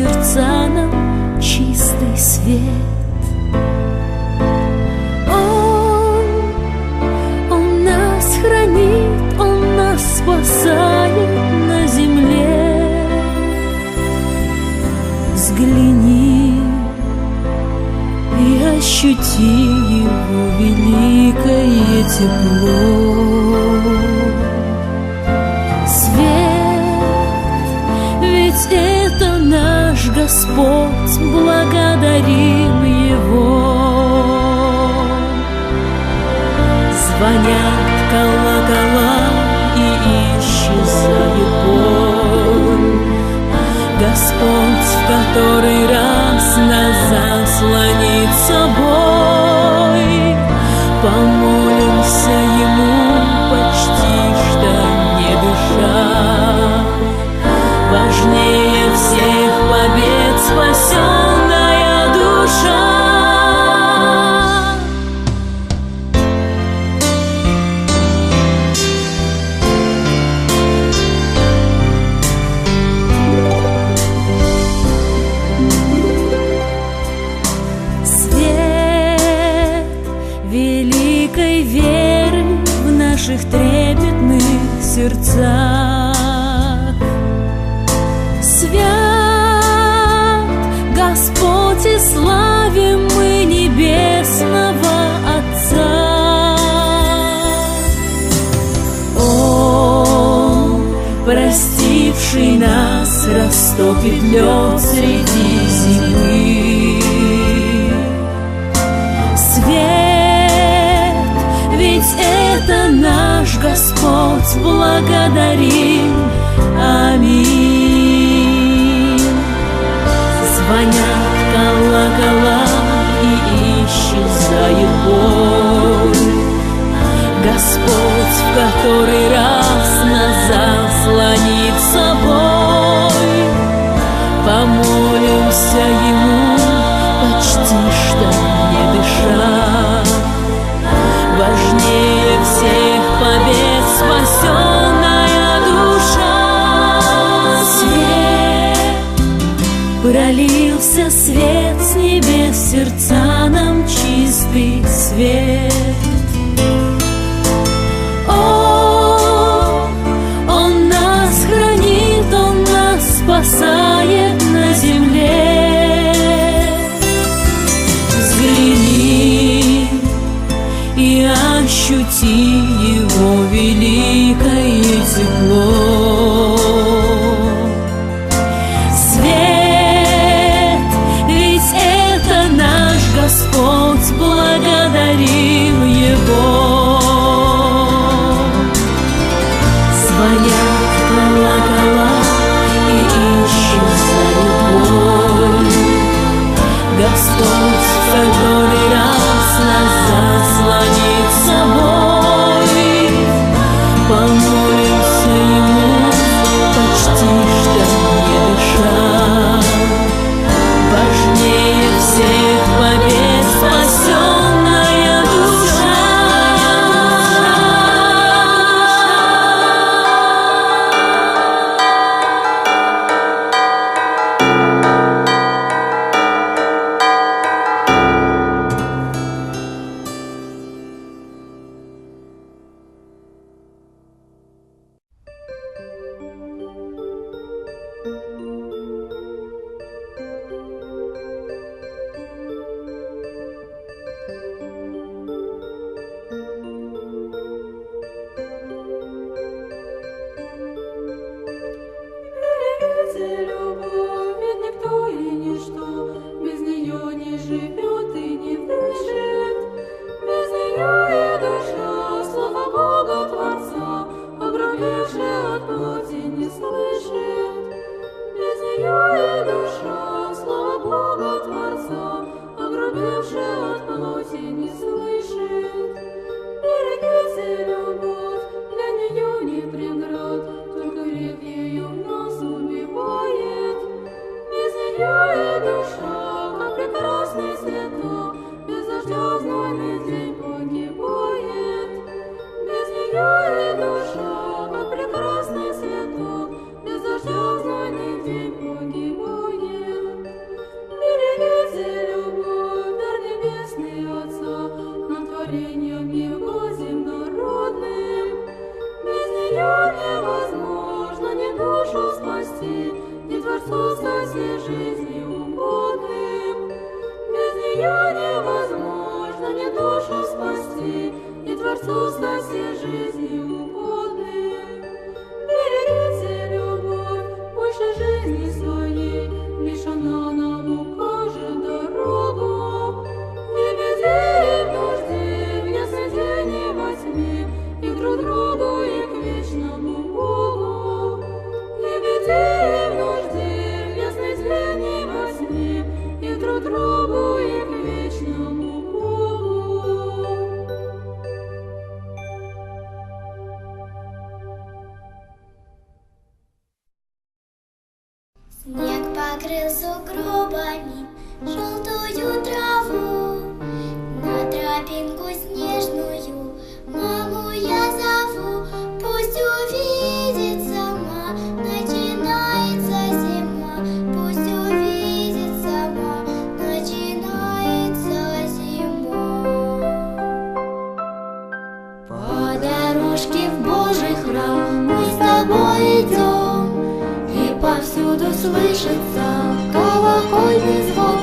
сердца нам чистый свет. Он, он нас хранит, он нас спасает на земле. Взгляни и ощути его великое тепло. Господь, благодарим Его. Звонят колокола. Сердца, Свят Господь и славим мы небесного Отца. Он, простивший нас, растопит лед среди зимы. Господь, благодарим, аминь. Звонят колокола и исчезает Бог. ответ. О, Он нас хранит, Он нас спасает на земле. Взгляни и ощути. душа, слава Бога Творца, огрубевшая. страсти, не Творцу спаси жизни угодным. Без нее невозможно ни душу спасти, И Творцу спаси жизни сугробами желтую траву. Повсюду слышится колокольный звон.